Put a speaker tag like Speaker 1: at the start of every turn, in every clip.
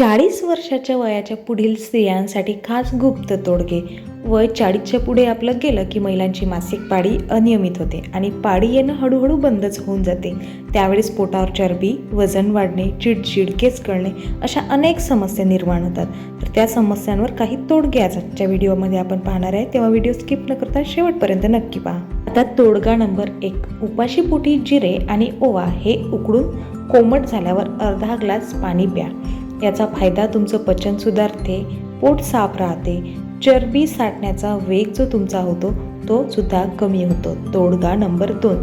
Speaker 1: चाळीस वर्षाच्या वयाच्या पुढील स्त्रियांसाठी खास गुप्त तोडगे. वय चाळीसच्या पुढे आपलं गेलं की महिलांची मासिक पाळी अनियमित होते आणि पाळी येणं हळूहळू बंदच होऊन जाते. त्यावेळेस पोटावर चरबी वजन वाढणे चिडचिड केस कळणे अशा अनेक समस्या निर्माण होतात. तर त्या समस्यांवर काही तोडगे आज आजच्या व्हिडिओमध्ये आपण पाहणार आहे. तेव्हा व्हिडिओ स्किप न करता शेवटपर्यंत नक्की पहा. आता तोडगा नंबर एक उपाशी पोटी जिरे आणि ओवा हे उकडून कोमट झाल्यावर अर्धा ग्लास पाणी प्या. याचा फायदा तुमचं पचन सुधारते पोट साफ राहते चरबी साठण्याचा वेग जो तुमचा होतो तो सुद्धा कमी होतो. तोडगा नंबर दोन.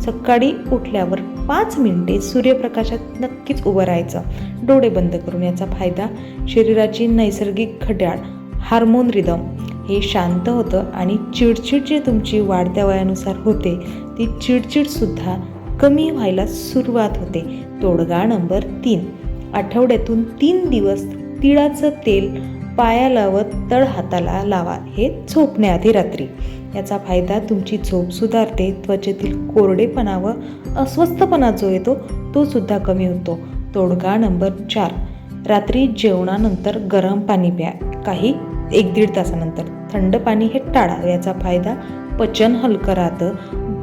Speaker 1: सकाळी उठल्यावर पाच मिनिटे सूर्यप्रकाशात नक्कीच उभं राहायचं. डोळे बंद करून याचा फायदा शरीराची नैसर्गिक घड्याळ हार्मोन रिदम हे शांत होतं आणि चिडचिड जी तुमची वाढत्या वयानुसार होते ती चिडचिडसुद्धा कमी व्हायला सुरुवात होते. तोडगा नंबर तीन. आठवड्यातून तीन दिवस तिळाचं तेल पाया लावत तळ हाताला लावा हे झोपण्याआधी रात्री. याचा फायदा तुमची झोप सुधारते त्वचेतील कोरडेपणा व अस्वस्थपणा जो येतो तो सुद्धा कमी होतो. तोडगा नंबर चार. रात्री जेवणानंतर गरम पाणी प्या. काही एक दीड तासानंतर. थंड पाणी हे टाळा याचा फायदा पचन हलकं राहतं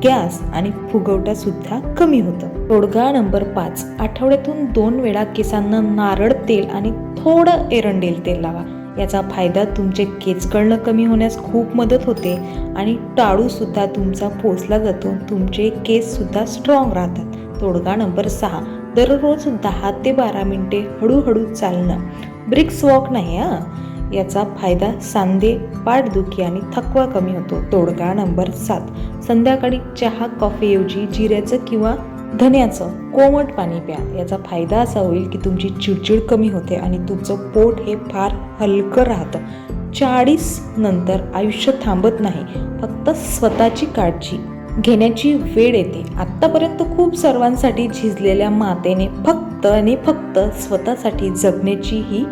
Speaker 1: गॅस आणि फुगवटा सुद्धा कमी होतं. तोडगा नंबर पाच आठवड्यातून दोन वेळा केसांना नारळ तेल आणि थोडं एरंडेल तेल लावा. याचा फायदा तुमचे केस गळणं कमी होण्यास खूप मदत होते आणि टाळू सुद्धा तुमचा पोचला जातो तुमचे केस सुद्धा स्ट्रॉंग राहतात. तोडगा नंबर सहा दररोज दहा ते बारा मिनिटे हळूहळू चालणं. ब्रिक्स वॉक नाही हां? याचा फायदा सांधे पाठदुखी आणि थकवा कमी होतो. तोडगा नंबर सात. संध्याकाळी चहा कॉफीऐवजी जिऱ्याचं किंवा धन्याचं कोमट पाणी प्या. याचा फायदा असा होईल की तुमची चिडचिड कमी होते आणि तुमचं पोट हे फार हलकं राहतं. चाळीस नंतर आयुष्य थांबत नाही. फक्त स्वतःची काळजी घेण्याची वेळ येते. आत्तापर्यंत खूप सर्वांसाठी झिजलेल्या मातेने फक्त आणि फक्त स्वतःसाठी जगण्याची ही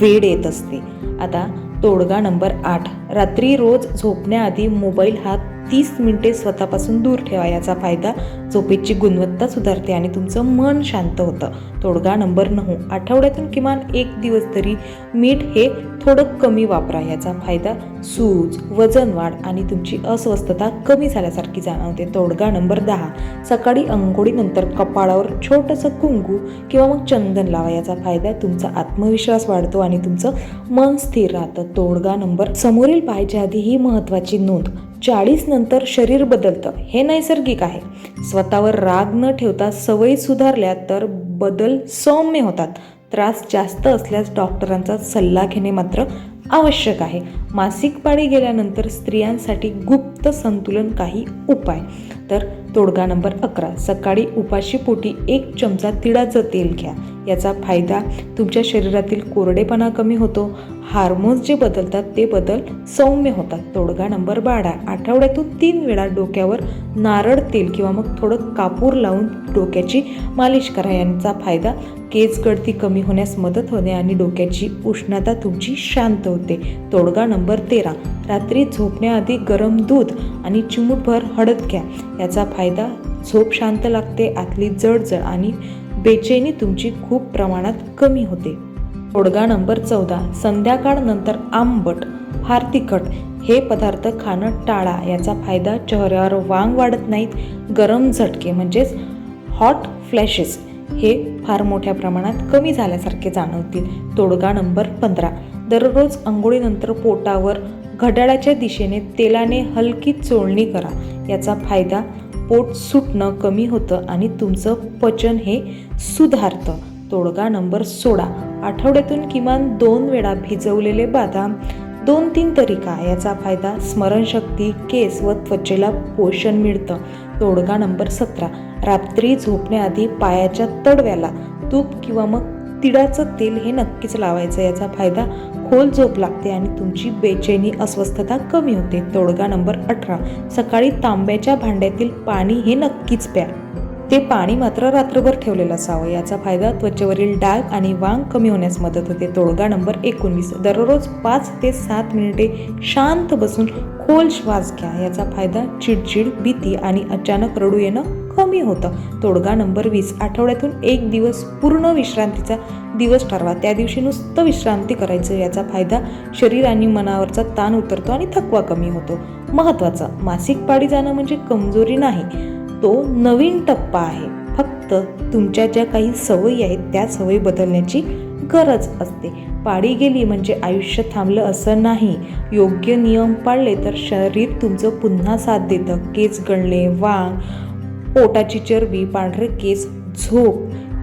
Speaker 1: फेड येत असते. आता तोडगा नंबर आठ. रात्री रोज झोपण्याआधी मोबाईल हा तीस मिनिटे स्वतःपासून दूर ठेवा. याचा फायदा झोपेची गुणवत्ता सुधारते आणि तुमचं मन शांत होतं. तोडगा नंबर नऊ. आठवड्यातून किमान एक दिवस तरी मीठ हे थोडं कमी वापरा. याचा फायदा सूज वजन वाढ आणि तुमची अस्वस्थता कमी झाल्यासारखी जाणवते. तोडगा नंबर दहा. सकाळी अंघोळीनंतर कपाळावर छोटंसं कुंकू किंवा मग चंदन लावा. याचा फायदा तुमचा आत्मविश्वास वाढतो आणि तुमचं मन स्थिर राहतं. तोडगा नंबर समोरील पाहायच्या आधी ही महत्त्वाची नोंद. चाळीस नंतर शरीर बदलतं. हे नैसर्गिक आहे. स्वतःवर राग न ठेवता सवयी सुधारल्या तर बदल सौम्य होतात. त्रास जास्त असल्यास डॉक्टरांचा सल्ला घेणे मात्र आवश्यक आहे. मासिक पाळी गेल्यानंतर स्त्रियांसाठी गुप्त संतुलन काही उपाय. तर तोडगा नंबर अकरा सकाळी उपाशी पोटी एक चमचा तिळाचं तेल घ्या. याचा फायदा तुमच्या शरीरातील कोरडेपणा कमी होतो. हार्मोन्स जे बदलतात ते बदल सौम्य होतात. तोडगा नंबर बारा आठवड्यातून तीन वेळा डोक्यावर नारळ तेल किंवा मग थोडं कापूर लावून डोक्याची मालिश करा. यांचा फायदा केस गळती कमी होण्यास मदत होते आणि डोक्याची उष्णता तुमची शांत होते. तोडगा नंबर तेरा. रात्री झोपण्याआधी गरम दूध आणि चिमूटभर हळद घ्या. याचा फायदा झोप शांत लागते आतली जळजळ आणि बेचैनी तुमची खूप प्रमाणात कमी होते. तोडगा नंबर चौदा. संध्याकाळ नंतर आंबट फार तिखट. हे पदार्थ खाणं टाळा. याचा फायदा चेहऱ्यावर वांग वाढत नाहीत. गरम झटके म्हणजेच हॉट फ्लॅशेस हे फार मोठ्या प्रमाणात कमी झाल्यासारखे जाणवतील. तोडगा नंबर पंधरा. दररोज आंघोळीनंतर पोटावर घड्याळाच्या दिशेने तेलाने हलकी चोळणी करा. याचा फायदा पोट सुटणं कमी होतं आणि तुमचं पचन हे सुधारतं. तोडगा नंबर सोळा. आठवड्यातून किमान दोन वेळा भिजवलेले बदाम दोन तीन तरीका याचा फायदा स्मरणशक्ती केस व त्वचेला पोषण मिळतं. तोडगा नंबर सतरा. रात्री झोपण्याआधी पायाच्या तडव्याला तूप किंवा मग तिळाचं तेल हे नक्कीच लावायचं. याचा फायदा खोल झोप लागते आणि तुमची बेचैनी अस्वस्थता कमी होते. तोडगा नंबर अठरा. सकाळी तांब्याच्या भांड्यातील पाणी हे नक्कीच प्या. ते पाणी मात्र रात्रभर ठेवलेलं असावं. याचा फायदा त्वचेवरील डाग आणि वांग कमी होण्यास मदत होते. तोडगा नंबर एकोणवीस. दररोज पाच ते सात मिनिटे शांत बसून खोल श्वास घ्या. याचा फायदा चिडचिड भीती आणि अचानक रडू येणं कमी होतं. तोडगा नंबर वीस. आठवड्यातून एक दिवस पूर्ण विश्रांतीचा दिवस ठरवा. त्या दिवशी नुसतं विश्रांती करायचं. याचा फायदा शरीर आणि मनावरचा ताण उतरतो आणि थकवा कमी होतो. महत्त्वाचं. मासिक पाळी जाणं म्हणजे कमजोरी नाही. तो नवीन टप्पा आहे. फक्त तुमच्या ज्या काही सवयी आहेत त्या सवयी बदलण्याची गरज असते. पाळी गेली म्हणजे आयुष्य थांबलं असं नाही. योग्य नियम पाळले तर शरीर तुमचं पुन्हा साथ देतं. केस गळणे वांग पोटाची चरबी पांढरे केस झोप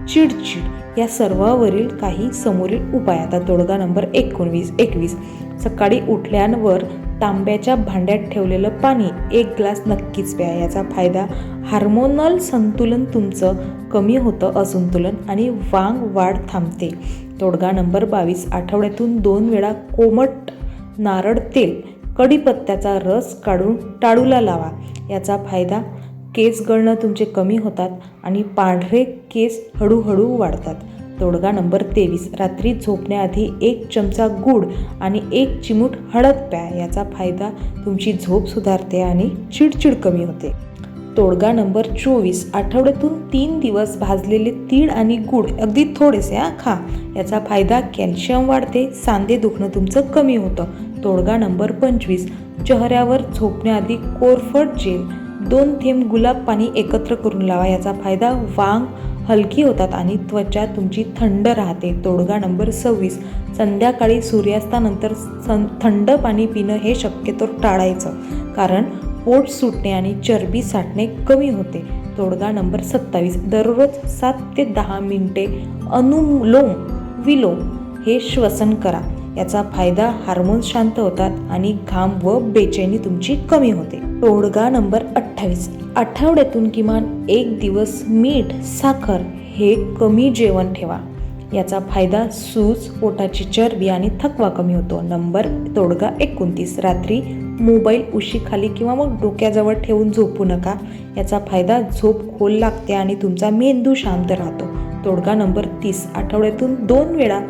Speaker 1: चिडचिड या सर्वावरील काही समोरील उपाय. आता तोडगा नंबर एकोणवीस एकवीस. सकाळी उठल्यावर तांब्याच्या भांड्यात ठेवलेलं पाणी एक ग्लास नक्कीच प्या. याचा फायदा हार्मोनल संतुलन तुमचं कमी होतं असंतुलन आणि वांग वाढ थांबते. तोडगा नंबर बावीस. आठवड्यातून दोन वेळा कोमट नारळ तेल कढीपत्त्याचा रस काढून टाळूला लावा. याचा फायदा केस गळणं तुमचे कमी होतात आणि पांढरे केस हळूहळू वाढतात. तोडगा नंबर तेवीस. रात्री झोपण्याआधी एक चमचा गूळ आणि एक चिमूट हळद प्या. याचा फायदा तुमची झोप सुधारते आणि चिडचिड कमी होते. तोडगा नंबर चोवीस. आठवड्यातून तीन दिवस भाजलेले तीळ आणि गूळ अगदी थोडेसे हा? खा. याचा फायदा कॅल्शियम वाढते सांधे दुखणं तुमचं कमी होतं. तोडगा नंबर पंचवीस. चेहऱ्यावर झोपण्याआधी कोरफड जेल. दोन थेंब गुलाब पाणी एकत्र करून लावा. याचा फायदा वांग हलकी होतात आणि त्वचा तुमची थंड राहते. तोडगा नंबर सव्वीस. संध्याकाळी सूर्यास्तानंतर सं थंड पाणी पिणं हे शक्यतो टाळायचं. कारण पोट सुटणे आणि चरबी साठणे कमी होते. तोडगा नंबर सत्तावीस. दररोज सात ते दहा मिनिटे अनुलोम विलोम हे श्वसन करा. याचा फायदा हार्मोन्स शांत होतात आणि घाम व बेचैनी तुमची कमी होते. तोडगा नंबर अठ्ठावीस. आठवड्यातून किमान एक दिवस मीठ साखर हे कमी जेवण ठेवा. याचा फायदा सूज पोटाची चरबी आणि थकवा कमी होतो. नंबर तोडगा एकोणतीस. रात्री मोबाईल उशीखाली किंवा मग डोक्याजवळ ठेवून झोपू नका. याचा फायदा झोप खोल लागते आणि तुमचा मेंदू शांत राहतो. तोडगा नंबर तीस. आठवड्यातून दोन वेळा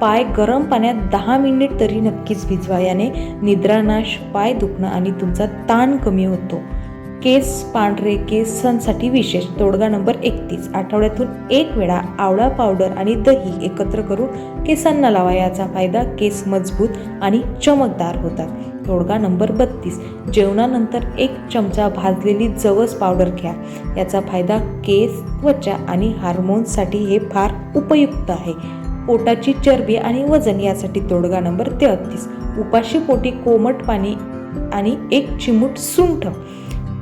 Speaker 1: पाय गरम पाण्यात दहा मिनिट तरी नक्कीच भिजवा. याने निद्रानाश पाय दुखणं आणि तुमचा ताण कमी होतो. केस पांढरे केसांसाठी विशेष. तोडगा नंबर एकतीस. आठवड्यातून एक वेळा आवळा पावडर आणि दही एकत्र करून केसांना लावा. याचा फायदा केस मजबूत आणि चमकदार होतात. तोडगा नंबर बत्तीस. जेवणानंतर एक चमचा भाजलेली जवस पावडर घ्या. याचा फायदा केस त्वचा आणि हार्मोन्ससाठी हे फार उपयुक्त आहे. पोटाची चरबी आणि वजन यासाठी तोडगा नंबर तेहतीस. उपाशी पोटी कोमट पाणी आणि एक चिमूट सुंठ.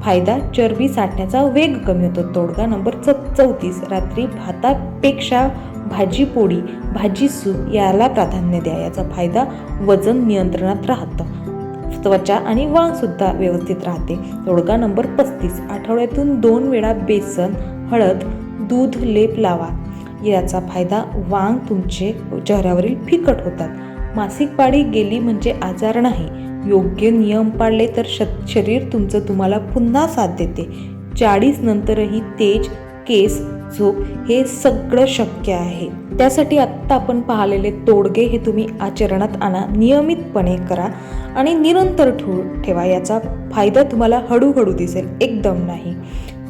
Speaker 1: फायदा चरबी साठण्याचा वेग कमी होतो. तोडगा नंबर च चौतीस रात्री भातापेक्षा भाजी पोळी भाजी सूप याला प्राधान्य द्या. याचा फायदा वजन नियंत्रणात राहतं. त्वचा आणि वाणसुद्धा व्यवस्थित राहते. तोडगा नंबर पस्तीस आठवड्यातून दोन वेळा बेसन हळद दूध लेप लावा. याचा फायदा वांग तुमचे चेहऱ्यावरील फिकट होतात. मासिक पाळी गेली म्हणजे आजार नाही. योग्य नियम पाळले तर श शरीर तुमचं तुम्हाला पुन्हा साथ देते. चाळीस नंतरही तेज केस झोप हे सगळं शक्य आहे. त्यासाठी आत्ता आपण पाहिलेले तोडगे हे तुम्ही आचरणात आणा नियमितपणे करा आणि निरंतर ठू ठेवा. याचा फायदा तुम्हाला हळूहळू दिसेल. एकदम नाही.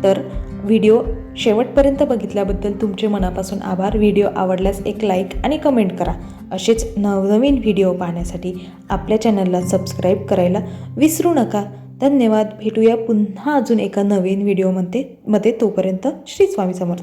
Speaker 1: तर व्हिडिओ शेवटपर्यंत बघितल्याबद्दल तुमचे मनापासून आभार. व्हिडिओ आवडल्यास एक लाईक आणि कमेंट करा. असेच नवनवीन व्हिडिओ पाहण्यासाठी आपल्या चॅनलला सबस्क्राईब करायला विसरू नका. धन्यवाद. भेटूया पुन्हा अजून एका नवीन व्हिडिओमध्ये. मध्ये तोपर्यंत श्री स्वामी समर्थ.